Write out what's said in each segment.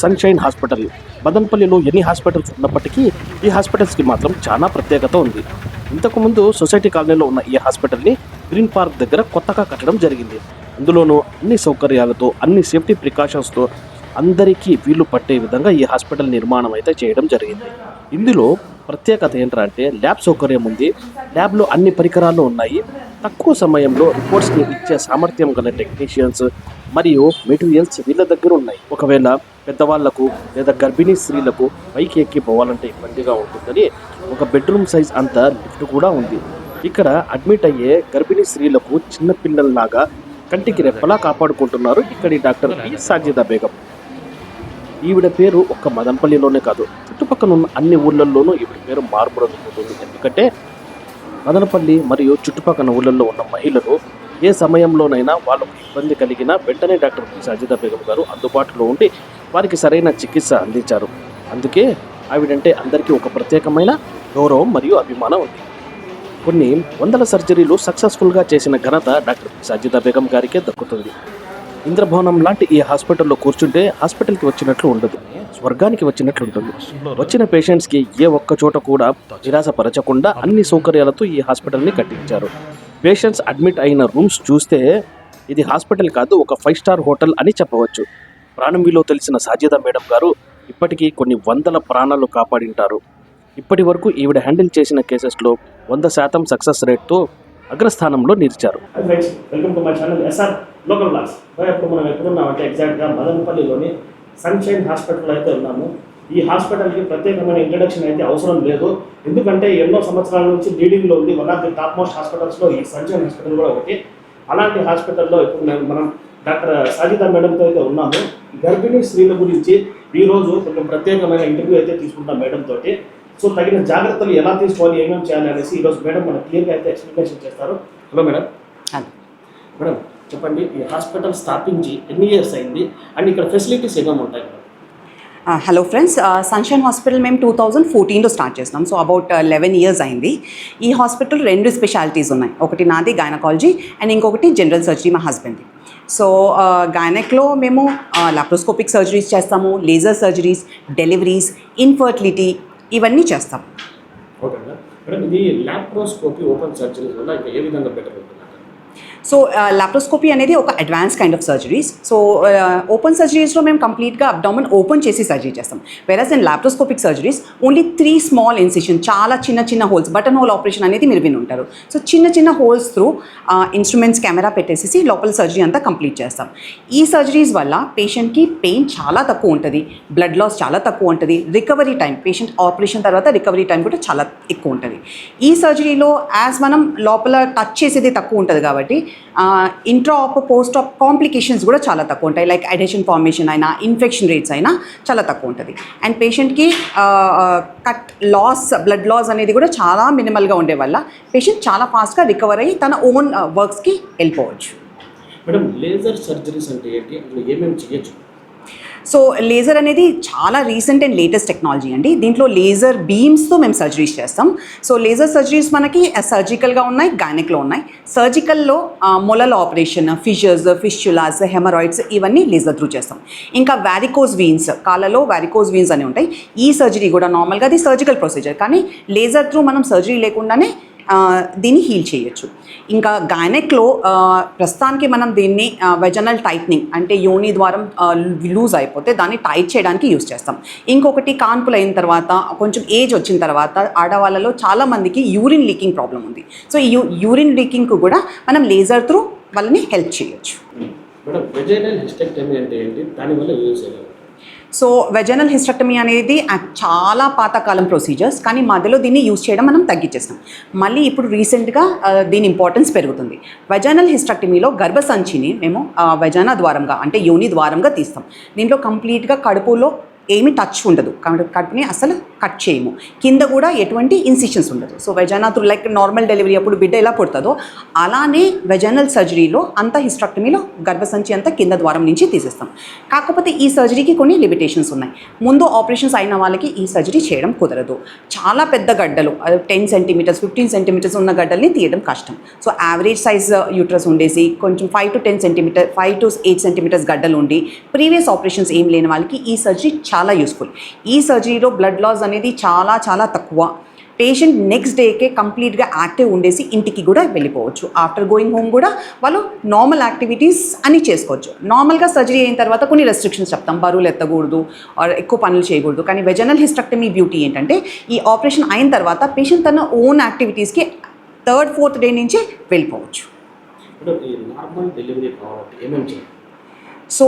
Sunshine hospital మదనపల్లిలో ఎన్ని hospitals ఉన్నప్పటికీ ఈ హాస్పిటల్స్కి మాత్రం చాలా ప్రత్యేకత ఉంది. ఇంతకుముందు సొసైటీ కాలనీలో ఉన్న ఈ హాస్పిటల్ని గ్రీన్ పార్క్ దగ్గర కొత్తగా కట్టడం జరిగింది. అందులోనూ అన్ని సౌకర్యాలతో అన్ని సేఫ్టీ ప్రికాషన్స్తో అందరికీ వీలు పట్టే విధంగా ఈ హాస్పిటల్ నిర్మాణం అయితే చేయడం జరిగింది. ఇందులో ప్రత్యేకత ఏంటంటే ల్యాబ్ సౌకర్యం ఉంది. ల్యాబ్లో అన్ని పరికరాలు ఉన్నాయి. తక్కువ సమయంలో రిపోర్ట్స్ని ఇచ్చే సామర్థ్యం గల టెక్నీషియన్స్ మరియు మెటీరియల్స్ వీళ్ళ దగ్గర ఉన్నాయి. ఒకవేళ పెద్దవాళ్ళకు లేదా గర్భిణీ స్త్రీలకు పైకి ఎక్కి పోవాలంటే ఇబ్బందిగా ఉంటుందని ఒక బెడ్రూమ్ సైజ్ అంత లిఫ్ట్ కూడా ఉంది. ఇక్కడ అడ్మిట్ అయ్యే గర్భిణీ స్త్రీలకు చిన్న పిల్లల్లాగా కంటికి రెప్పలా కాపాడుకుంటున్నారు ఇక్కడి డాక్టర్ సాజిదా బేగం. ఈవిడ పేరు ఒక్క మదనపల్లిలోనే కాదు చుట్టుపక్కల ఉన్న అన్ని ఊళ్ళల్లోనూ ఈవిడ పేరు మార్పురదుకుంటుంది ఎందుకంటే మదనపల్లి మరియు చుట్టుపక్కల ఊళ్ళల్లో ఉన్న మహిళలు ఏ సమయంలోనైనా వాళ్ళకు ఇబ్బంది కలిగినా వెంటనే డాక్టర్ పి. సాజిదా బేగం గారు అందుబాటులో ఉండి వారికి సరైన చికిత్స అందించారు. అందుకే ఆవిడంటే అందరికీ ఒక ప్రత్యేకమైన గౌరవం మరియు అభిమానం ఉంది. కొన్ని వందల సర్జరీలు సక్సెస్ఫుల్గా చేసిన ఘనత డాక్టర్ పి సాజిదా బేగం గారికే దక్కుతుంది. ఇంద్రభవనం లాంటి ఈ హాస్పిటల్లో కూర్చుంటే హాస్పిటల్కి వచ్చినట్లు ఉండదు. స్వర్గానికి వచ్చినట్లు ఉంటుంది. వచ్చిన పేషెంట్స్కి ఏ ఒక్క చోట కూడా నిరాశపరచకుండా అన్ని సౌకర్యాలతో ఈ హాస్పిటల్ని కట్టించారు. పేషెంట్స్ అడ్మిట్ అయిన రూమ్స్ చూస్తే ఇది హాస్పిటల్ కాదు ఒక ఫైవ్ స్టార్ హోటల్ అని చెప్పవచ్చు. ప్రాణం విలువ తెలిసిన సాజిదా మేడం గారు ఇప్పటికీ కొన్ని వందల ప్రాణాలు కాపాడింటారు. ఇప్పటి వరకు ఈవిడ హ్యాండిల్ చేసిన కేసెస్లో వంద శాతం సక్సెస్ రేట్తో అగ్రస్థానంలో నిలిచారు. Welcome to my channel SR local blogs ఇప్పుడు మనం ఎక్కడున్నామంటే ఎగ్జాక్ట్గా మదనపల్లిలోని సన్షైన్ హాస్పిటల్ అయితే ఉన్నాము. ఈ హాస్పిటల్కి ప్రత్యేకమైన ఇంట్రడక్షన్ అయితే అవసరం లేదు. ఎందుకంటే ఎన్నో సంవత్సరాల నుంచి లీడింగ్లో ఉంది. One of the top most హాస్పిటల్స్లో ఈ సన్షైన్ హాస్పిటల్ కూడా ఒకటి. అలాంటి హాస్పిటల్లో ఇప్పుడు నేను మనం డాక్టర్ సాజిదా మేడంతో అయితే ఉన్నాము. గర్భిణీ స్త్రీల గురించి ఈరోజు కొంచెం ప్రత్యేకమైన ఇంటర్వ్యూ అయితే తీసుకుంటాం మేడం తోటి సో తగిన జాగ్రత్తలు ఎలా తీసుకోవాలి ఏమేమి చేయాలి అనేసి ఈరోజు మేడం మన క్లియర్గా అయితే ఎక్స్ప్లెనేషన్ చేస్తారు. Hello madam. మేడం చెప్పండి ఈ హాస్పిటల్ స్థాపించి ఎన్ని ఇయర్స్ అయింది? అండ్ ఇక్కడ ఫెసిలిటీస్ ఏమేమి ఉంటాయి హలో ఫ్రెండ్స్ సన్షైన్ హాస్పిటల్ మేము టూ థౌజండ్ ఫోర్టీన్లో స్టార్ట్ చేసినాం సో అబౌట్ లెవెన్ ఇయర్స్ అయింది. ఈ హాస్పిటల్ రెండు స్పెషాలిటీస్ ఉన్నాయి. ఒకటి నాది గైనకాలజీ అండ్ ఇంకొకటి జనరల్ సర్జరీ మా హస్బెండ్ది సో గైనక్లో మేము లాప్రోస్కోపిక్ సర్జరీస్ చేస్తాము లేజర్ సర్జరీస్ డెలివరీస్ ఇన్ఫర్టిలిటీ ఇవన్నీ చేస్తాం. Okay madam. ఇది ల్యాప్రోస్కోపీ ఓపెన్ సర్జరీ వల్ల ఇంకా ఏ విధంగా బెటర్ ఉంటుంది? సో లాప్రోస్కోపీ uh, అనేది ఒక advance kind of surgeries so open సర్జరీస్లో మేము కంప్లీట్గా అబ్డామన్ ఓపెన్ చేసి సర్జరీ చేస్తాం. Versus in laparoscopic surgeries only three small incision చాలా చిన్న చిన్న హోల్స్ బటన్ హోల్ ఆపరేషన్ అనేది మీరు విని ఉంటారు సో చిన్న చిన్న హోల్స్ త్రూ ఇన్స్ట్రుమెంట్స్ కెమెరా పెట్టేసి లోపల సర్జరీ అంతా కంప్లీట్ చేస్తాం. ఈ సర్జరీస్ వల్ల పేషెంట్కి పెయిన్ చాలా తక్కువ ఉంటుంది. బ్లడ్ లాస్ చాలా తక్కువ ఉంటుంది. రికవరీ టైం పేషెంట్ ఆపరేషన్ తర్వాత రికవరీ టైం కూడా చాలా ఎక్కువ ఉంటుంది. ఈ సర్జరీలో యాజ్ మనం లోపల టచ్ చేసేది తక్కువ ఉంటుంది కాబట్టి intra op post op complications కూడా చాలా తక్కువ ఉంటాయి. లైక్ అడేషన్ ఫార్మేషన్ అయినా ఇన్ఫెక్షన్ రేట్స్ అయినా చాలా తక్కువ ఉంటుంది. అండ్ పేషెంట్కి కట్ లాస్ బ్లడ్ లాస్ అనేది కూడా చాలా మినిమల్గా ఉండే వల్ల పేషెంట్ చాలా ఫాస్ట్గా రికవర్ అయ్యి తన ఓన్ వర్క్స్కి వెళ్ళిపోవచ్చు. మేడం లేజర్ సర్జరీస్ అంటే ఏంటి? ఏమేమి చేయొచ్చు? సో లేజర్ అనేది చాలా రీసెంట్ అండ్ లేటెస్ట్ టెక్నాలజీ అండి. దీంట్లో లేజర్ బీమ్స్తో మేము సర్జరీస్ చేస్తాం. సో లేజర్ సర్జరీస్ మనకి సర్జికల్గా ఉన్నాయి గైనిక్లో ఉన్నాయి. సర్జికల్లో మొలల ఆపరేషన్ ఫిషర్స్ ఫిష్యులాస్ హెమరాయిడ్స్ ఇవన్నీ లేజర్ త్రూ చేస్తాం. ఇంకా వ్యారికోస్ వీన్స్ కాళ్ళలో వ్యారికోస్ వీన్స్ అని ఉంటాయి. ఈ సర్జరీ కూడా నార్మల్గా అది సర్జికల్ ప్రొసీజర్. కానీ లేజర్ త్రూ మనం సర్జరీ లేకుండానే దీన్ని హీల్ చేయొచ్చు. ఇంకా గైనెక్లో ప్రస్తుతానికి మనం దీన్ని వెజనల్ టైట్నింగ్ అంటే యోని ద్వారం లూజ్ అయిపోతే దాన్ని టైట్ చేయడానికి యూస్ చేస్తాం. ఇంకొకటి కాన్పులు అయిన తర్వాత కొంచెం ఏజ్ వచ్చిన తర్వాత ఆడవాళ్ళలో చాలామందికి యూరిన్ లీకింగ్ ప్రాబ్లం ఉంది. సో ఈ యూరిన్ లీకింగ్కు కూడా మనం లేజర్ త్రూ వాళ్ళని హెల్ప్ చేయొచ్చు. మేడం వెజైనల్ హిస్టెక్టమీ అంటే ఏంటి? దానివల్ల యూజ్ సో వెజనల్ హిస్టెక్టమీ అనేది చాలా పాతకాలం ప్రొసీజర్స్ కానీ మధ్యలో దీన్ని యూజ్ చేయడం మనం తగ్గించేస్తాం. మళ్ళీ ఇప్పుడు రీసెంట్గా దీని ఇంపార్టెన్స్ పెరుగుతుంది. వెజనల్ హిస్టెక్టమీలో గర్భసంచిని మేము వెజన ద్వారంగా అంటే యోని ద్వారంగా తీస్తాం. దీంట్లో కంప్లీట్గా కడుపులో ఏమి టచ్ ఉండదు. కాబట్టి కడుపుని అసలు కట్ చేయము. కింద కూడా ఎటువంటి ఇన్సిషన్స్ ఉండదు. So vagina like normal delivery అప్పుడు బిడ్డ ఎలా పుడుతుందో అలానే వెజనల్ సర్జరీలో అంత హిస్ట్రాక్టమీలో గర్భసంచి అంతా కింద ద్వారం నుంచి తీసేస్తాం. కాకపోతే ఈ సర్జరీకి కొన్ని లిమిటేషన్స్ ఉన్నాయి. ముందు ఆపరేషన్స్ అయిన వాళ్ళకి ఈ సర్జరీ చేయడం కుదరదు. చాలా పెద్ద గడ్డలు టెన్ సెంటీమీటర్స్ ఫిఫ్టీన్ సెంటీమీటర్స్ ఉన్న గడ్డల్ని తీయడం కష్టం. సో యావరేజ్ సైజ్ యూట్రస్ ఉండేసి కొంచెం five to ten centimetre five to eight centimetres గడ్డలు ఉండి ప్రీవియస్ ఆపరేషన్స్ ఏం లేని వాళ్ళకి ఈ సర్జరీ చాలా యూస్ఫుల్ ఈ సర్జరీలో బ్లడ్ లాస్ అనేది చాలా చాలా తక్కువ. పేషెంట్ నెక్స్ట్ డేకే కంప్లీట్గా యాక్టివ్ ఉండేసి ఇంటికి కూడా వెళ్ళిపోవచ్చు. ఆఫ్టర్ గోయింగ్ హోమ్ కూడా వాళ్ళు నార్మల్ యాక్టివిటీస్ అన్ని చేసుకోవచ్చు. నార్మల్గా సర్జరీ అయిన తర్వాత కొన్ని రెస్ట్రిక్షన్స్ చెప్తాం. బరువులు ఎత్తకూడదు ఎక్కువ పనులు చేయకూడదు. కానీ వెజనల్ హిస్టక్టమీ బ్యూటీ ఏంటంటే ఈ ఆపరేషన్ అయిన తర్వాత పేషెంట్ తన ఓన్ యాక్టివిటీస్కి థర్డ్ ఫోర్త్ డే నుంచే వెళ్ళిపోవచ్చు. నార్మల్ డెలివరీ ఏమేమి సో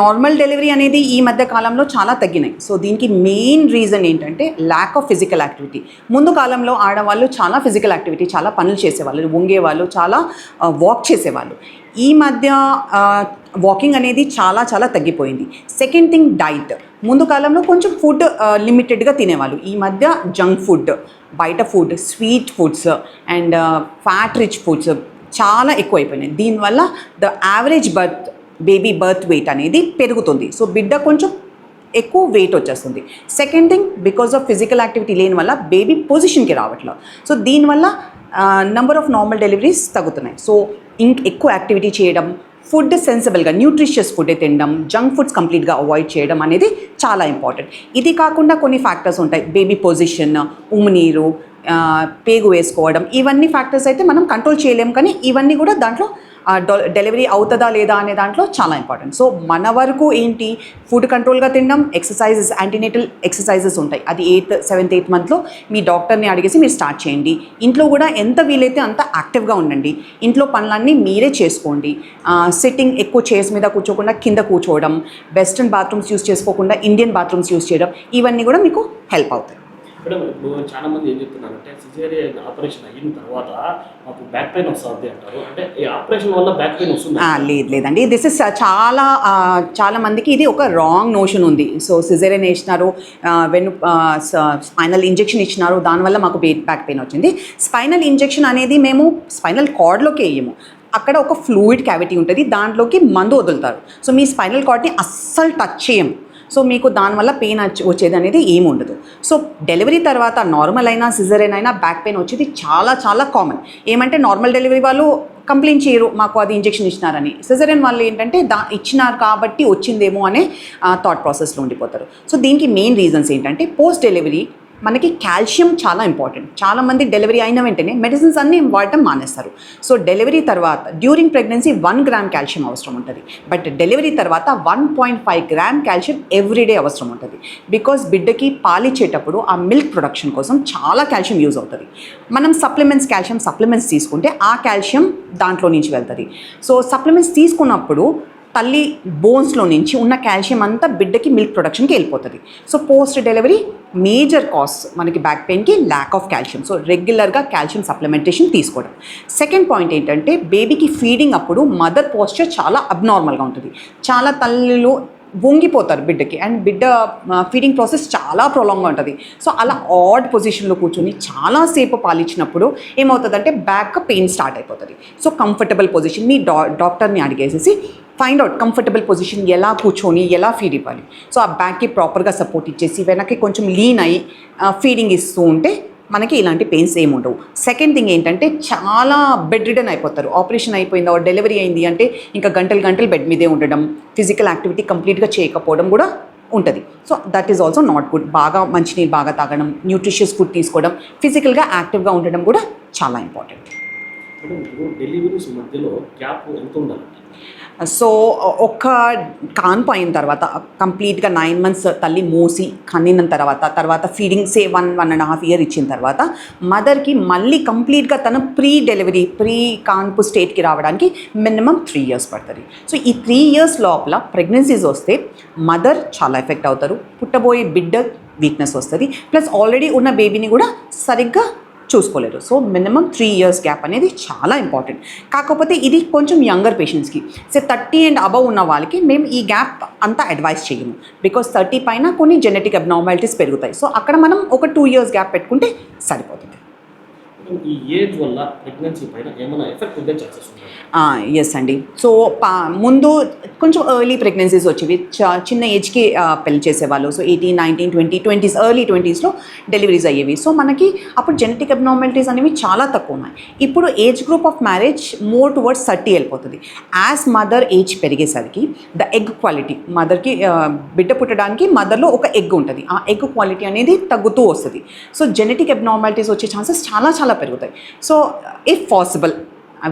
నార్మల్ డెలివరీ అనేది ఈ మధ్య కాలంలో చాలా తగ్గినాయి. సో దీనికి మెయిన్ రీజన్ ఏంటంటే ల్యాక్ ఆఫ్ ఫిజికల్ యాక్టివిటీ ముందు కాలంలో ఆడవాళ్ళు చాలా ఫిజికల్ యాక్టివిటీ చాలా పనులు చేసేవాళ్ళు వంగేవాళ్ళు చాలా వాక్ చేసేవాళ్ళు. ఈ మధ్య వాకింగ్ అనేది చాలా చాలా తగ్గిపోయింది. సెకండ్ థింగ్ డైట్ ముందు కాలంలో కొంచెం ఫుడ్ లిమిటెడ్గా తినేవాళ్ళు. ఈ మధ్య జంక్ ఫుడ్ బయట food sweet foods and fat rich foods చాలా ఎక్కువైపోయినాయి. దీనివల్ల the average birth baby birth weight అనేది పెరుగుతుంది. సో బిడ్డ కొంచెం ఎక్కువ వెయిట్ వచ్చేస్తుంది. Second thing because of physical activity లేని వల్ల బేబీ పొజిషన్కి రావట్లేదు సో దీనివల్ల నంబర్ ఆఫ్ నార్మల్ డెలివరీస్ తగ్గుతున్నాయి. సో ఇంక్ ఎక్కువ యాక్టివిటీ చేయడం ఫుడ్ సెన్సిబుల్గా న్యూట్రిషియస్ ఫుడ్ తినడం జంక్ ఫుడ్స్ కంప్లీట్గా అవాయిడ్ చేయడం అనేది చాలా ఇంపార్టెంట్ ఇది కాకుండా కొన్ని ఫ్యాక్టర్స్ ఉంటాయి. బేబీ పొజిషన్ ఉమ్మునీరు పేగు వేసుకోవడం. ఇవన్నీ ఫ్యాక్టర్స్ అయితే మనం కంట్రోల్ చేయలేం. కానీ ఇవన్నీ కూడా దాంట్లో డెలివరీ అవుతుందా లేదా అనే దాంట్లో చాలా ఇంపార్టెంట్ సో మన వరకు ఏంటి? ఫుడ్ కంట్రోల్గా తినడం ఎక్సర్సైజెస్ యాంటీనేటల్ ఎక్సర్సైజెస్ ఉంటాయి. అది ఎయిత్ సెవెంత్ ఎయిత్ మంత్లో మీ డాక్టర్ని అడిగేసి మీరు స్టార్ట్ చేయండి. ఇంట్లో కూడా ఎంత వీలైతే అంత యాక్టివ్గా ఉండండి. ఇంట్లో పనులన్నీ మీరే చేసుకోండి. సిట్టింగ్ ఎక్కువ చైర్స్ మీద కూర్చోకుండా కింద కూర్చోవడం వెస్ట్రన్ బాత్రూమ్స్ యూస్ చేసుకోకుండా ఇండియన్ బాత్రూమ్స్ యూస్ చేయడం ఇవన్నీ కూడా మీకు హెల్ప్ అవుతాయి. మేడం ఇప్పుడు చాలా మంది ఏం చెప్తున్నారంటే సిజేరియన్ ఆపరేషన్ అయిన తర్వాత మాకు బ్యాక్ పెయిన్ వస్తుంది అంటారు. అంటే ఈ ఆపరేషన్ వల్ల బ్యాక్ పెయిన్ వస్తుంది? లేదు లేదండి. దిస్ ఇస్ uh, చాలా చాలా మందికి ఇది ఒక రాంగ్ నోషన్ ఉంది. సో సిజేరియన్ వేసినారు ఆ, వెన్ను స్పైనల్ ఇంజెక్షన్ ఇచ్చినారు దానివల్ల మాకు బ్యాక్ పెయిన్ వచ్చింది. స్పైనల్ ఇంజెక్షన్ అనేది మేము స్పైనల్ కార్డ్లోకి వేయము. అక్కడ ఒక ఫ్లూయిడ్ క్యావిటీ ఉంటుంది దాంట్లోకి మందు వదులుతారు. సో మీ స్పైనల్ కార్డ్ని అస్సలు టచ్ చేయము. సో మీకు దానివల్ల పెయిన్ వచ్చేది అనేది ఏమి ఉండదు. సో డెలివరీ తర్వాత నార్మల్ అయినా సిజరైన్ అయినా బ్యాక్ పెయిన్ వచ్చేది చాలా చాలా కామన్. ఏమంటే నార్మల్ డెలివరీ వాళ్ళు కంప్లైంట్ చేయరు మాకు అది ఇంజెక్షన్ ఇచ్చినారని. సిజరైన్ వాళ్ళు ఏంటంటే దా ఇచ్చినారు కాబట్టి వచ్చిందేమో అనే థాట్ ప్రాసెస్లో ఉండిపోతారు. సో దీనికి మెయిన్ రీజన్స్ ఏంటంటే పోస్ట్ డెలివరీ మనకి కాల్షియం చాలా ఇంపార్టెంట్. చాలామంది డెలివరీ అయిన వెంటనే మెడిసిన్స్ అన్నీ వాడటం మానేస్తారు. సో డెలివరీ తర్వాత during pregnancy one gram calcium అవసరం ఉంటుంది. బట్ డెలివరీ తర్వాత one point five gram calcium every day అవసరం ఉంటుంది. బికాస్ బిడ్డకి పాలిచ్చేటప్పుడు ఆ మిల్క్ ప్రొడక్షన్ కోసం చాలా కాల్షియం యూజ్ అవుతుంది. మనం సప్లిమెంట్స్ కాల్షియం సప్లిమెంట్స్ తీసుకుంటే ఆ కాల్షియం దాంట్లో నుంచి వెళ్తుంది. సో సప్లిమెంట్స్ తీసుకున్నప్పుడు తల్లి బోన్స్లో నుంచి ఉన్న కాల్షియం అంతా బిడ్డకి మిల్క్ ప్రొడక్షన్కి వెళ్ళిపోతుంది. So post delivery major cause మనకి బ్యాక్ పెయిన్కి ల్యాక్ ఆఫ్ కాల్షియం సో రెగ్యులర్గా కాల్షియం సప్లిమెంటేషన్ తీసుకోవడం. సెకండ్ పాయింట్ ఏంటంటే బేబీకి ఫీడింగ్ అప్పుడు మదర్ పోస్చర్ చాలా అబ్నార్మల్గా ఉంటుంది. చాలా తల్లులు వంగిపోతారు బిడ్డకి. అండ్ బిడ్డ ఫీడింగ్ ప్రాసెస్ చాలా ప్రొలాంగ్గా ఉంటుంది. సో అలా ఆడ్ పొజిషన్లో కూర్చొని చాలాసేపు పాలిచ్చినప్పుడు ఏమవుతుందంటే బ్యాక్ పెయిన్ స్టార్ట్ అయిపోతుంది. సో కంఫర్టబుల్ పొజిషన్ మీ డా డాక్టర్ని అడిగేసేసి ఫైండ్ అవుట్ కంఫర్టబుల్ పొజిషన్ ఎలా కూర్చొని ఎలా ఫీడ్ ఇవ్వాలి. సో ఆ బ్యాక్కి ప్రాపర్గా సపోర్ట్ ఇచ్చేసి వెనక్కి కొంచెం లీన్ అయ్యి ఫీడింగ్ ఇస్తూ ఉంటే మనకి ఇలాంటి పెయిన్స్ ఏమి ఉండవు. సెకండ్ థింగ్ ఏంటంటే చాలా బెడ్ రిడన్ అయిపోతారు. ఆపరేషన్ అయిపోయింది డెలివరీ అయింది అంటే ఇంకా గంటలు గంటలు బెడ్ మీదే ఉండడం ఫిజికల్ యాక్టివిటీ కంప్లీట్గా చేయకపోవడం కూడా ఉంటుంది. So that is also not good బాగా మంచినీరు బాగా తాగడం న్యూట్రిషియస్ ఫుడ్ తీసుకోవడం ఫిజికల్గా యాక్టివ్గా ఉండడం కూడా చాలా ఇంపార్టెంట్ డెలివరీస్ మధ్యలో గ్యాప్ ఎంత ఉండాలంటే సో ఒక్క కాన్పు అయిన తర్వాత కంప్లీట్గా నైన్ మంత్స్ తల్లి మూసి కన్నిన తర్వాత తర్వాత feeding say one one and half year ఇచ్చిన తర్వాత మదర్కి మళ్ళీ కంప్లీట్గా తన ప్రీ డెలివరీ ప్రీ కాన్పు స్టేట్కి రావడానికి మినిమం త్రీ ఇయర్స్ పడుతుంది. సో ఈ త్రీ ఇయర్స్ లోపల ప్రెగ్నెన్సీస్ వస్తే మదర్ చాలా ఎఫెక్ట్ అవుతారు. పుట్టబోయే బిడ్డ వీక్నెస్ వస్తుంది. ప్లస్ ఆల్రెడీ ఉన్న బేబీని కూడా సరిగ్గా చూసుకోలేరు so minimum three years gap అనేది చాలా ఇంపార్టెంట్. కాకపోతే ఇది కొంచెం యంగర్ పేషెంట్స్కి. సో థర్టీ అండ్ అబవ్ ఉన్న వాళ్ళకి మేము ఈ గ్యాప్ అంతా అడ్వైస్ చేయము. బికాస్ థర్టీ పైన కొన్ని జెనెటిక్ అబ్నార్మాలిటీస్ పెరుగుతాయి. సో అక్కడ మనం ఒక టూ ఇయర్స్ గ్యాప్ పెట్టుకుంటే సరిపోతుంది. ఈ ఏజ్ వల్ల ప్రెగ్నెన్సీ పైన ఏమైనా ఎఫెక్ట్ ఉండే ఛాన్సెస్ ఎస్ అండి. సో పా ముందు కొంచెం ఎర్లీ ప్రెగ్నెన్సీస్ వచ్చేవి. చిన్న ఏజ్కి పెళ్ళి చేసేవాళ్ళు. So eighteen nineteen twenty twenties early ట్వంటీస్లో deliveries అయ్యేవి. సో మనకి అప్పుడు జెనెటిక్ అబ్నార్మాలిటీస్ అనేవి చాలా తక్కువ ఉన్నాయి. ఇప్పుడు age group of marriage more towards thirty వెళ్ళిపోతుంది. యాజ్ మదర్ ఏజ్ పెరిగేసరికి ద ఎగ్ క్వాలిటీ మదర్కి బిడ్డ పుట్టడానికి మదర్లో ఒక ఎగ్ ఉంటుంది. ఆ ఎగ్ క్వాలిటీ అనేది తగ్గుతూ వస్తుంది. సో జెనెటిక్ అబ్నార్మాలిటీస్ వచ్చే ఛాన్సెస్ చాలా చాలా పెరుగుతాయి. సో ఇఫ్ పాసిబుల్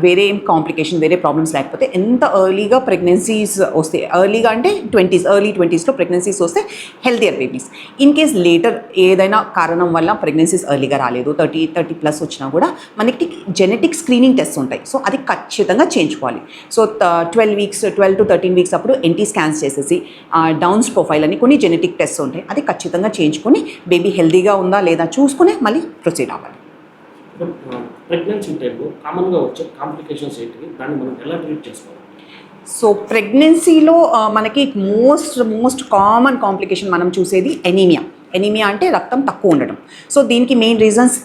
వేరే ఏం కాంప్లికేషన్ వేరే ప్రాబ్లమ్స్ లేకపోతే ఎంత ఎర్లీగా ప్రెగ్నెన్సీస్ వస్తే ఎర్లీగా అంటే ట్వంటీస్ ఎర్లీ ట్వంటీస్లో ప్రెగ్నెన్సీస్ వస్తే healthier babies in case later ఏదైనా కారణం వల్ల ప్రెగ్నెన్సీస్ ఎర్లీగా రాలేదు థర్టీ థర్టీ ప్లస్ వచ్చినా కూడా మనకి జెనెటిక్ స్క్రీనింగ్ టెస్ట్ ఉంటాయి. సో అది ఖచ్చితంగా చేయించుకోవాలి. So twelve weeks twelve to thirteen weeks అప్పుడు ఎన్టీ స్కాన్స్ చేసేసి డౌన్స్ ప్రొఫైల్ అని కొన్ని జెనెటిక్ టెస్ట్ ఉంటాయి. అది ఖచ్చితంగా చేయించుకొని బేబీ హెల్తీగా ఉందా లేదా చూసుకుని మళ్ళీ ప్రొసీడ్ అవ్వాలి. ప్రెగ్నెన్సీ టైంలో కామన్గా వచ్చే కాంప్లికేషన్స్ ఏంటివి? దాన్ని మనం ఎలా ట్రీట్ చేసుకోవాలి? సో ప్రెగ్నెన్సీలో మనకి మోస్ట్ మోస్ట్ కామన్ కాంప్లికేషన్ మనం చూసేది ఎనీమియా ఎనీమియా అంటే రక్తం తక్కువ ఉండడం. సో దీనికి మెయిన్ రీజన్స్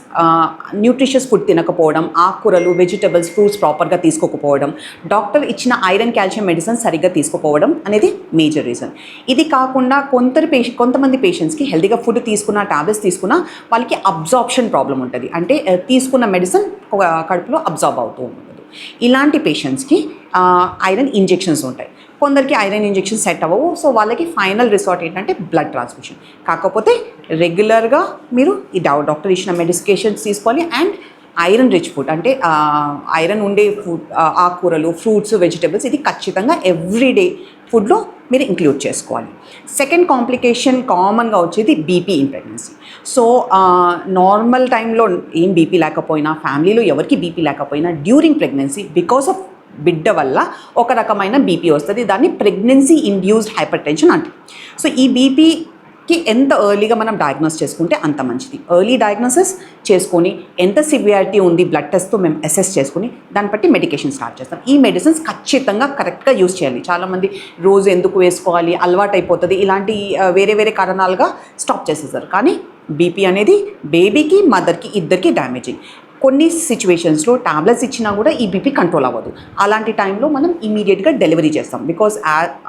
న్యూట్రిషియస్ ఫుడ్ తినకపోవడం ఆకుకూరలు వెజిటబుల్స్ ఫ్రూట్స్ ప్రాపర్గా తీసుకోకపోవడం డాక్టర్ ఇచ్చిన ఐరన్ కాల్షియం మెడిసిన్ సరిగ్గా తీసుకోకపోవడం అనేది మేజర్ రీజన్ ఇది కాకుండా కొంత పేషెంట్ కొంతమంది పేషెంట్స్కి హెల్తీగా ఫుడ్ తీసుకున్న టాబ్లెట్స్ తీసుకున్న వాళ్ళకి అబ్జార్ప్షన్ ప్రాబ్లం ఉంటుంది. అంటే తీసుకున్న మెడిసిన్ కడుపులో అబ్జార్బ్ అవుతూ ఉంటుంది. ఇలాంటి పేషెంట్స్కి ఐరన్ ఇంజెక్షన్స్ ఉంటాయి. కొందరికి ఐరన్ ఇంజెక్షన్ సెట్ అవ్వవు. సో వాళ్ళకి ఫైనల్ రిసార్ట్ ఏంటంటే బ్లడ్ ట్రాన్స్ఫ్యూషన్ కాకపోతే రెగ్యులర్గా మీరు ఈ డా- డాక్టర్ ఇచ్చిన మెడికేషన్స్ తీసుకోవాలి. అండ్ ఐరన్ రిచ్ ఫుడ్ అంటే ఐరన్ ఉండే ఫుడ్ ఆకుకూరలు ఫ్రూట్స్ వెజిటబుల్స్ ఇది ఖచ్చితంగా ఎవ్రీడే ఫుడ్లో మీరు ఇంక్లూడ్ చేసుకోవాలి. సెకండ్ కాంప్లికేషన్ కామన్గా వచ్చేది BP in pregnancy. So normal టైంలో ఏం బీపీ లేకపోయినా ఫ్యామిలీలో ఎవరికి బీపీ లేకపోయినా డ్యూరింగ్ ప్రెగ్నెన్సీ బికాస్ ఆఫ్ బిడ్డ వల్ల ఒక రకమైన బీపీ వస్తుంది. దాన్ని pregnancy induced hypertension so ఈ బీపీకి ఎంత ఎర్లీగా మనం డయాగ్నోస్ చేసుకుంటే అంత మంచిది. ఎర్లీ డయాగ్నోసిస్ చేసుకొని ఎంత సివియారిటీ ఉంది బ్లడ్ టెస్ట్తో మేము అసెస్ చేసుకుని దాన్ని బట్టి మెడికేషన్ స్టార్ట్ చేస్తాం. ఈ మెడిసిన్స్ ఖచ్చితంగా కరెక్ట్గా యూస్ చేయాలి. చాలామంది రోజు ఎందుకు వేసుకోవాలి అలవాటు అయిపోతుంది. ఇలాంటి వేరే వేరే కారణాలుగా స్టాప్ చేసేస్తారు. కానీ బీపీ అనేది బేబీకి మదర్కి ఇద్దరికి డ్యామేజింగ్ కొన్ని సిచ్యువేషన్స్లో టాబ్లెట్స్ ఇచ్చినా కూడా ఈ బీపీ కంట్రోల్ అవ్వదు. అలాంటి టైంలో మనం ఇమీడియట్గా డెలివరీ చేస్తాం. బికాస్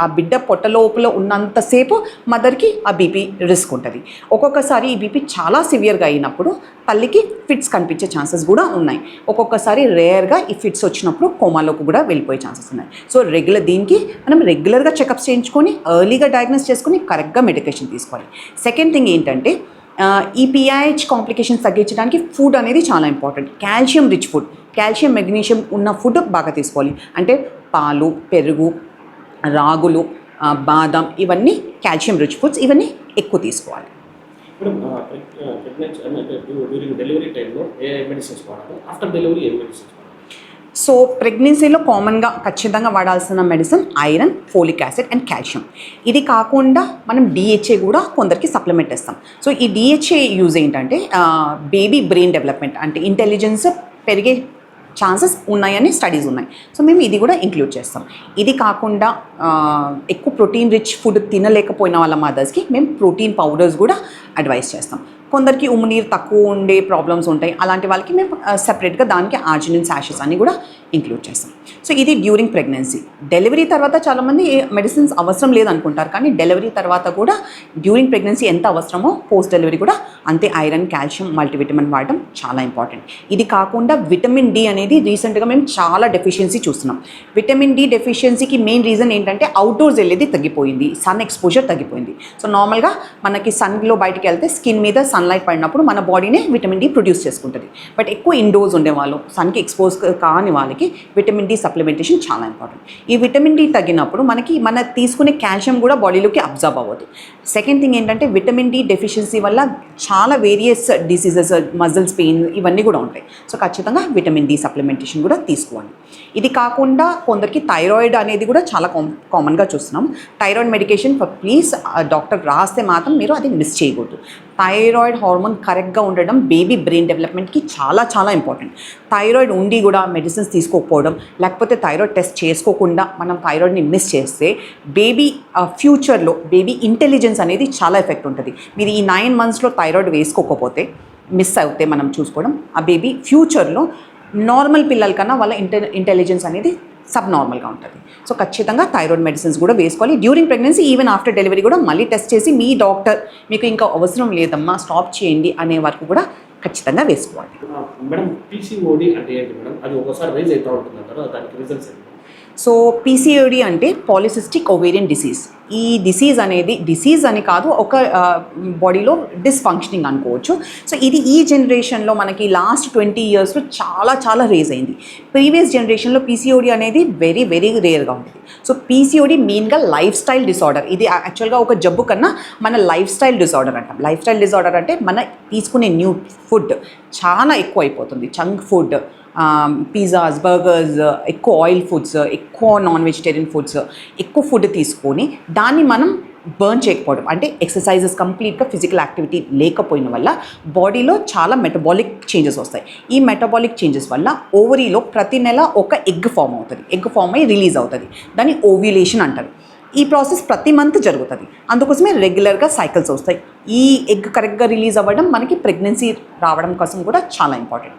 ఆ బిడ్డ పొట్ట లోపల ఉన్నంతసేపు మదర్కి ఆ బీపీ రిస్క్ ఉంటుంది. ఒక్కొక్కసారి ఈ బీపీ చాలా సివియర్గా అయినప్పుడు తల్లికి ఫిట్స్ కనిపించే ఛాన్సెస్ కూడా ఉన్నాయి. ఒక్కొక్కసారి రేర్గా ఈ ఫిట్స్ వచ్చినప్పుడు కోమాలోకి కూడా వెళ్ళిపోయే ఛాన్సెస్ ఉన్నాయి. సో రెగ్యులర్ దీనికి మనం రెగ్యులర్గా చెకప్స్ చేయించుకొని ఎర్లీగా డయాగ్నోస్ చేసుకొని కరెక్ట్గా మెడికేషన్ తీసుకోవాలి. సెకండ్ థింగ్ ఏంటంటే ఈ పిఐహెచ్ కాంప్లికేషన్స్ తగ్గించడానికి ఫుడ్ అనేది చాలా important calcium rich food calcium magnesium ఉన్న ఫుడ్ బాగా తీసుకోవాలి. అంటే పాలు పెరుగు రాగులు బాదం ఇవన్నీ కాల్షియం రిచ్ ఫుడ్స్ ఇవన్నీ ఎక్కువ తీసుకోవాలి. డెలివరీ టైంలో ఏ మెడిసిన్స్ వాడాలి? ఆఫ్టర్ డెలివరీ ఏ మెడిసిన్స్ సో ప్రెగ్నెన్సీలో కామన్గా ఖచ్చితంగా వాడాల్సిన medicine iron folic acid and calcium ఇది కాకుండా మనం డిహెచ్ఏ కూడా కొందరికి సప్లిమెంట్ ఇస్తాం. సో ఈ డిహెచ్ఏ యూజ్ ఏంటంటే బేబీ బ్రెయిన్ డెవలప్మెంట్ అంటే ఇంటెలిజెన్స్ పెరిగే ఛాన్సెస్ ఉన్నాయని స్టడీస్ ఉన్నాయి. సో మేము ఇది కూడా ఇంక్లూడ్ చేస్తాం. ఇది కాకుండా ఎక్కువ ప్రోటీన్ రిచ్ ఫుడ్ తినలేకపోయిన వాళ్ళ మదర్స్కి మేము ప్రోటీన్ పౌడర్స్ కూడా అడ్వైస్ చేస్తాం. కొందరికి ఉమ్ము నీరు తక్కువ ఉండే ప్రాబ్లమ్స్ ఉంటాయి. అలాంటి వాళ్ళకి మేము సెపరేట్గా దానికి ఆర్జినిన్ శాషెస్ అన్ని కూడా ఇంక్లూడ్ చేస్తాం. సో ఇది డ్యూరింగ్ ప్రెగ్నెన్సీ డెలివరీ తర్వాత చాలామంది మెడిసిన్స్ అవసరం లేదనుకుంటారు. కానీ డెలివరీ తర్వాత కూడా డ్యూరింగ్ ప్రెగ్నెన్సీ ఎంత అవసరమో పోస్ట్ డెలివరీ కూడా అంతే ఐరన్ కాల్షియం మల్టీవిటమిన్ వాడడం చాలా ఇంపార్టెంట్ ఇది కాకుండా విటమిన్ డి అనేది రీసెంట్గా మేము చాలా డెఫిషియన్సీ చూస్తున్నాం. విటమిన్ డి డెఫిషియన్సీకి మెయిన్ రీజన్ ఏంటంటే అవుట్డోర్స్ వెళ్ళేది తగ్గిపోయింది. సన్ ఎక్స్పోజర్ తగ్గిపోయింది. సో నార్మల్గా మనకి సన్లో బయటికి వెళ్తే స్కిన్ మీద సన్ సన్లైట్ పడినప్పుడు మన బాడీనే విటమిన్ డి ప్రొడ్యూస్ చేసుకుంటుంది. బట్ ఎక్కువ ఇండోర్స్ ఉండేవాళ్ళు సన్కి ఎక్స్పోజ్ కాని వాళ్ళకి విటమిన్ డి సప్లిమెంటేషన్ చాలా ఇంపార్టెంట్ ఈ విటమిన్ డి తగ్గినప్పుడు మనకి మన తీసుకునే కాల్షియం కూడా బాడీలోకి అబ్జర్వ్ అవ్వదు. సెకండ్ థింగ్ ఏంటంటే విటమిన్ డి డెఫిషియన్సీ వల్ల చాలా వేరియస్ డిసీజెస్ మజిల్స్ పెయిన్ ఇవన్నీ కూడా ఉంటాయి. సో ఖచ్చితంగా విటమిన్ డి సప్లిమెంటేషన్ కూడా తీసుకోవాలి. ఇది కాకుండా కొందరికి థైరాయిడ్ అనేది కూడా చాలా కామన్గా చూస్తున్నాం. Thyroid medication for please doctor రాస్తే మాత్రం మీరు అది మిస్ చేయకూడదు. థైరాయిడ్ హార్మోన్ కరెక్ట్గా ఉండడం బేబీ బ్రెయిన్ డెవలప్మెంట్కి చాలా చాలా ఇంపార్టెంట్ థైరాయిడ్ ఉండి కూడా మెడిసిన్స్ తీసుకోకపోవడం లేకపోతే థైరాయిడ్ టెస్ట్ చేసుకోకుండా మనం థైరాయిడ్ని మిస్ చేస్తే బేబీ ఫ్యూచర్లో బేబీ ఇంటెలిజెన్స్ అనేది చాలా ఎఫెక్ట్ ఉంటుంది. మీరు ఈ నైన్ మంత్స్లో థైరాయిడ్ వేసుకోకపోతే మిస్ అవుతే మనం చూసుకోవడం ఆ బేబీ ఫ్యూచర్లో నార్మల్ పిల్లల కన్నా వాళ్ళ ఇంటె ఇంటెలిజెన్స్ అనేది సబ్ నార్మల్గా ఉంటుంది. సో ఖచ్చితంగా థైరాయిడ్ మెడిసిన్స్ కూడా వేసుకోవాలి. During pregnancy even after delivery కూడా మళ్ళీ టెస్ట్ చేసి మీ డాక్టర్ మీకు ఇంకా అవసరం లేదమ్మా స్టాప్ చేయండి అనే వరకు కూడా ఖచ్చితంగా వేసుకోవాలి. మేడం పీసీఓడి అంటే ఏంటి మేడం? అది ఒకసారి రైజ్ అవుతూ ఉంటుంది దానికి రిజల్ట్స్ సో పీసీఓడి అంటే పాలిసిస్టిక్ ఓవేరియన్ డిసీజ్ ఈ డిసీజ్ అనేది డిసీజ్ అని కాదు ఒక బాడీలో డిస్ఫంక్షనింగ్ అనుకోవచ్చు. సో ఇది ఈ జనరేషన్లో మనకి లాస్ట్ ట్వంటీ ఇయర్స్లో చాలా చాలా రేజ్ అయింది. ప్రీవియస్ జనరేషన్లో పీసీఓడి అనేది వెరీ వెరీ రేర్గా ఉంటుంది సో పీసీఓడి మెయిన్గా లైఫ్ స్టైల్ డిసార్డర్ ఇది యాక్చువల్గా ఒక జబ్బు కన్నా మన లైఫ్ స్టైల్ డిసార్డర్ అంటాం. లైఫ్ స్టైల్ డిసార్డర్ అంటే మన తీసుకునే న్యూ ఫుడ్ చాలా ఎక్కువ అయిపోతుంది junk food Um, pizzas burgers uh, ఎక్కువ ఆయిల్ ఫుడ్స్ uh, ఎక్కువ నాన్ వెజిటేరియన్ ఫుడ్స్ ఎక్కువ ఫుడ్ తీసుకొని దాన్ని మనం బర్న్ చేయకపోవడం. అంటే ఎక్సర్సైజెస్ కంప్లీట్గా ఫిజికల్ యాక్టివిటీ లేకపోయిన వల్ల బాడీలో చాలా మెటబాలిక్ చేంజెస్ వస్తాయి. ఈ మెటబాలిక్ చేంజెస్ వల్ల ఓవరీలో ప్రతి నెల ఒక ఎగ్ ఫామ్ అవుతుంది. ఎగ్ ఫామ్ అయ్యి రిలీజ్ అవుతుంది. దాన్ని ఓవ్యులేషన్ అంటారు. ఈ ప్రాసెస్ ప్రతి మంత్ జరుగుతుంది. అందుకోసమే రెగ్యులర్గా సైకిల్స్ వస్తాయి. ఈ ఎగ్ కరెక్ట్గా రిలీజ్ అవ్వడం మనకి ప్రెగ్నెన్సీ రావడం కోసం కూడా చాలా ఇంపార్టెంట్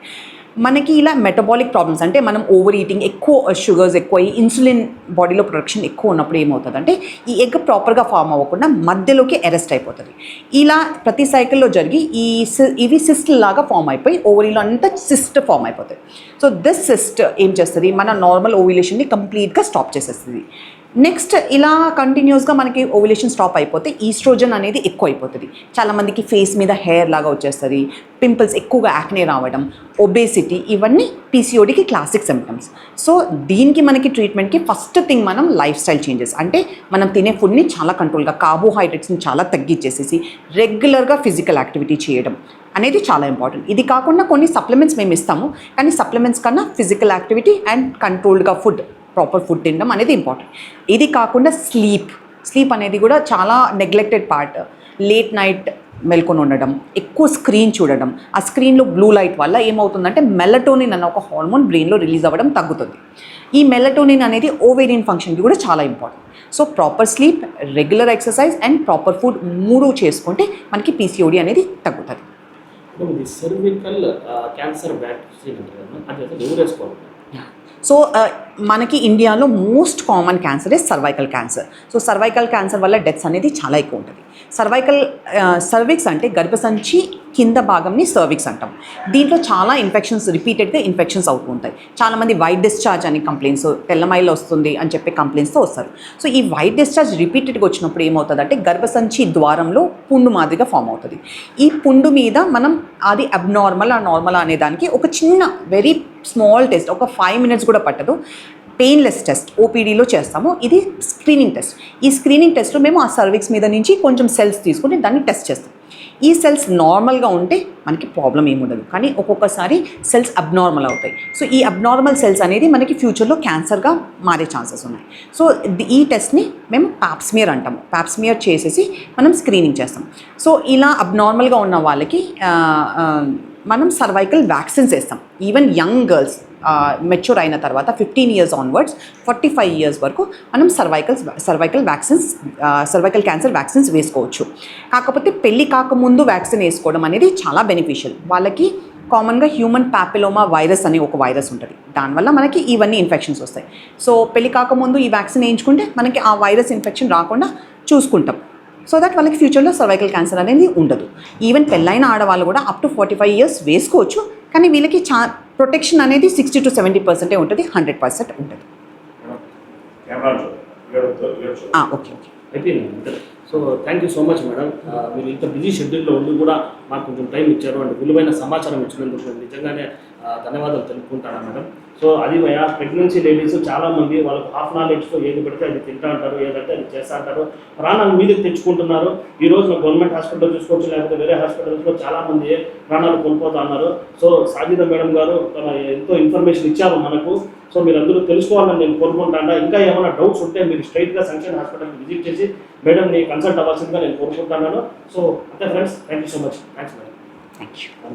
మనకి ఇలా మెటబాలిక్ ప్రాబ్లమ్స్ అంటే మనం ఓవర్ ఈటింగ్ ఎక్కువ uh, షుగర్స్ ఎక్కువ అయ్యి ఇన్సులిన్ బాడీలో ప్రొడక్షన్ ఎక్కువ ఉన్నప్పుడు ఏమవుతుందంటే ఈ ఎగ్ ప్రాపర్గా ఫామ్ అవ్వకుండా మధ్యలోకి అరెస్ట్ అయిపోతుంది. ఇలా ప్రతి సైకిల్లో జరిగి ఈ సి- ఇవి సిస్ట్ లాగా ఫామ్ అయిపోయి ఓవరీలో అంతా సిస్ట్ ఫామ్ అయిపోతుంది సో దిస్ సిస్ట్ ఏం చేస్తుంది? మన నార్మల్ ఓవిలేషన్ని కంప్లీట్గా స్టాప్ చేసేస్తుంది. నెక్స్ట్ ఇలా కంటిన్యూస్గా మనకి ఓవ్యులేషన్ స్టాప్ అయిపోతే ఈస్ట్రోజన్ అనేది ఎక్కువ అయిపోతుంది చాలామందికి ఫేస్ మీద హెయిర్ లాగా వచ్చేస్తుంది పింపుల్స్ ఎక్కువగా యాక్నే రావడం ఒబేసిటీ ఇవన్నీ పీసీఓడికి క్లాసిక్ సిమ్టమ్స్ సో దీనికి మనకి ట్రీట్మెంట్కి ఫస్ట్ థింగ్ మనం లైఫ్ స్టైల్ చేంజెస్ అంటే మనం తినే ఫుడ్ని చాలా కంట్రోల్గా కార్బోహైడ్రేట్స్ని చాలా తగ్గించేసేసి రెగ్యులర్గా ఫిజికల్ యాక్టివిటీ చేయడం అనేది చాలా ఇంపార్టెంట్ ఇది కాకుండా కొన్ని సప్లిమెంట్స్ మేము ఇస్తాము. కానీ సప్లిమెంట్స్ కన్నా ఫిజికల్ యాక్టివిటీ అండ్ కంట్రోల్డ్గా ఫుడ్ ప్రాపర్ ఫుడ్ తినడం అనేది ఇంపార్టెంట్ ఇది కాకుండా స్లీప్ స్లీప్ అనేది కూడా చాలా నెగ్లెక్టెడ్ పార్ట్ లేట్ నైట్ మెల్కొని ఉండడం ఎక్కువ స్క్రీన్ చూడడం. ఆ స్క్రీన్లో బ్లూ లైట్ వల్ల ఏమవుతుందంటే మెలటోనిన్ అన్న ఒక హార్మోన్ బ్రెయిన్లో రిలీజ్ అవ్వడం తగ్గుతుంది. ఈ మెలటోనిన్ అనేది ఓవేరియన్ ఫంక్షన్కి కూడా చాలా important so proper sleep regular exercise and proper food మూడు చేసుకుంటే మనకి పీసీఓడి అనేది తగ్గుతుంది. సర్వికల్ క్యాన్సర్ వ్యాక్సిన్ ఎవరు వేసుకోవాలి? సో uh, మనకి ఇండియాలో most common cancer is cervical cancer so cervical cancer వల్ల డెత్స్ అనేది చాలా ఎక్కువ ఉంటుంది. సర్వైకల్ సర్విక్స్ అంటే గర్భసంచి కింద భాగంని సర్విక్స్ అంటాం. దీంట్లో చాలా ఇన్ఫెక్షన్స్ రిపీటెడ్గా ఇన్ఫెక్షన్స్ అవుతూ ఉంటాయి. చాలామంది వైట్ డిశ్చార్జ్ అని కంప్లైంట్స్ తెల్లమైలు వస్తుంది అని చెప్పి కంప్లైంట్స్తో వస్తారు. సో ఈ వైట్ డిశ్చార్జ్ రిపీటెడ్గా వచ్చినప్పుడు ఏమవుతుంది అంటే గర్భసంచి ద్వారంలో పుండు మాదిరిగా ఫామ్ అవుతుంది. ఈ పుండు మీద మనం అది అబ్నార్మల్ ఆ నార్మల్ అనే దానికి ఒక చిన్న వెరీ స్మాల్ టెస్ట్ ఒక ఫైవ్ మినిట్స్ కూడా పట్టదు. పెయిన్లెస్ టెస్ట్ ఓపీడీలో చేస్తాము. ఇది స్క్రీనింగ్ టెస్ట్ ఈ స్క్రీనింగ్ టెస్ట్లో మేము ఆ సర్విక్స్ మీద నుంచి కొంచెం సెల్స్ తీసుకుని దాన్ని టెస్ట్ చేస్తాం. ఈ సెల్స్ నార్మల్గా ఉంటే మనకి ప్రాబ్లం ఏముండదు కానీ ఒక్కొక్కసారి సెల్స్ అబ్నార్మల్ అవుతాయి. సో ఈ అబ్నార్మల్ సెల్స్ అనేది మనకి ఫ్యూచర్లో క్యాన్సర్గా మారే ఛాన్సెస్ ఉన్నాయి. సో ది- ఈ టెస్ట్ని మేము పాప్స్మియర్ అంటాము. పాప్స్మియర్ చేసేసి మనం స్క్రీనింగ్ చేస్తాం. సో ఇలా అబ్నార్మల్గా ఉన్న వాళ్ళకి మనం సర్వైకల్ వ్యాక్సిన్స్ వేస్తాం ఈవెన్ యంగ్ గర్ల్స్ మెచ్యూర్ అయిన తర్వాత fifteen years onwards forty five years వరకు మనం cervical cervical vaccines cervical cancer vaccines వేసుకోవచ్చు. కాకపోతే పెళ్ళి కాకముందు వ్యాక్సిన్ వేసుకోవడం అనేది చాలా బెనిఫిషియల్ వాళ్ళకి కామన్గా హ్యూమన్ ప్యాపిలోమా వైరస్ అనే ఒక వైరస్ ఉంటుంది. దానివల్ల మనకి ఇవన్నీ ఇన్ఫెక్షన్స్ వస్తాయి. సో పెళ్ళి కాకముందు ఈ వ్యాక్సిన్ వేయించుకుంటే మనకి ఆ వైరస్ ఇన్ఫెక్షన్ రాకుండా చూసుకుంటాం. సో దట్ వాళ్ళకి ఫ్యూచర్లో సర్వైకల్ క్యాన్సర్ అనేది ఉండదు. ఈవెన్ పెళ్ళైన ఆడవాళ్ళు కూడా up to forty five years వేసుకోవచ్చు. కానీ వీళ్ళకి చా ప్రొటెక్షన్ అనేది సిక్స్టీ టు సెవెంటీ పర్సెంటే ఉంటుంది హండ్రెడ్ పర్సెంట్ ఉంటుంది. Okay okay. So thank you so much madam మీరు ఇంత బిజీ షెడ్యూల్లో ఉండి కూడా మాకు కొంచెం టైం ఇచ్చారు. అంటే విలువైన సమాచారం ఇచ్చినందుకు నిజంగానే ధన్యవాదాలు తెలుపుకుంటాను మేడం. సో అది భయ ప్రెగ్నెన్సీ లేడీస్ చాలామంది వాళ్ళకి హాఫ్ నాలెడ్జ్తో ఏది పెడితే అది తింటా అంటారు ఏదంటే అది చేస్తా అంటారు ప్రాణాలు మీదకి తెచ్చుకుంటున్నారు. ఈ రోజు గవర్నమెంట్ హాస్పిటల్ చూసుకోవచ్చు లేకపోతే వేరే హాస్పిటల్స్లో చాలామంది ప్రాణాలు కోల్పోతా ఉన్నారు. సో సాజిద మేడం గారు తన ఎంతో ఇన్ఫర్మేషన్ ఇచ్చారు మనకు. సో మీరందరూ తెలుసుకోవాలని నేను కోరుకుంటాను. ఇంకా ఏమైనా డౌట్స్ ఉంటే మీరు స్ట్రైట్గా సంక్షేమ హాస్పిటల్కి విజిట్ చేసి మేడంని కన్సల్ట్ అవ్వాల్సిందిగా నేను కోరుకుంటున్నాను. సో అంతే friends thank you so much thanks madam thank you